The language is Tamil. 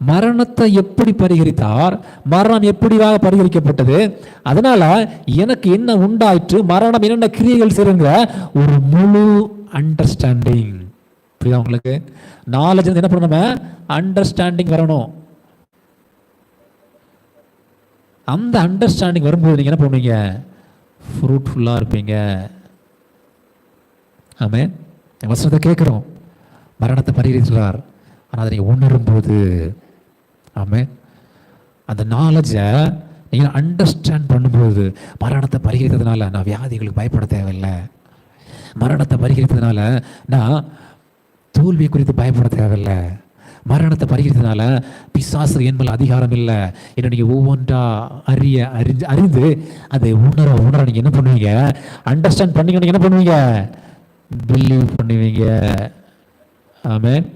மரணத்தை எப்படி பரிகரித்தார்? மரணம் எப்படியாக பரிகரிக்கப்பட்டது? அதனால எனக்கு என்ன உண்டாயிற்று? மரணம் என்னென்ன கிரியைகள் செய்யுங்கிற ஒரு முழு அண்டர்ஸ்டாண்டிங் புரியுதா உங்களுக்கு? நாலேஜ் என்ன பண்ணணும் அண்டர்ஸ்டாண்டிங் வரணும். அந்த அண்டர்ஸ்டாண்டிங் வரும்போது நீங்கள் என்ன பண்ணுவீங்க? ஃப்ரூட்ஃபுல்லாக இருப்பீங்க. ஆமே வசனத்தை கேட்குறோம். மரணத்தை பரிகரிக்கிறார் ஆனால் அதை நீங்கள் உணரும்போது ஆமே அந்த நாலேஜை நீங்கள் அண்டர்ஸ்டாண்ட் பண்ணும்போது மரணத்தை பரிகரித்ததுனால நான் வியாதிகளுக்கு பயப்பட தேவையில்லை. மரணத்தை பரிகரித்ததுனால நான் தோல்வி குறித்து பயப்பட தேவையில்லை. மரணத்தை பரிகரித்ததுனால பிசாசு என்பது அதிகாரம் இல்லை என்ன நீங்கள் ஒவ்வொன்றா அறிய அறிஞ்சு அறிந்து அதை உணர உணர நீங்கள் என்ன பண்ணுவீங்க? அண்டர்ஸ்டாண்ட் பண்ணீங்க நீங்கள் என்ன பண்ணுவீங்க? பிலீவ் பண்ணுவீங்க. ஆமென்.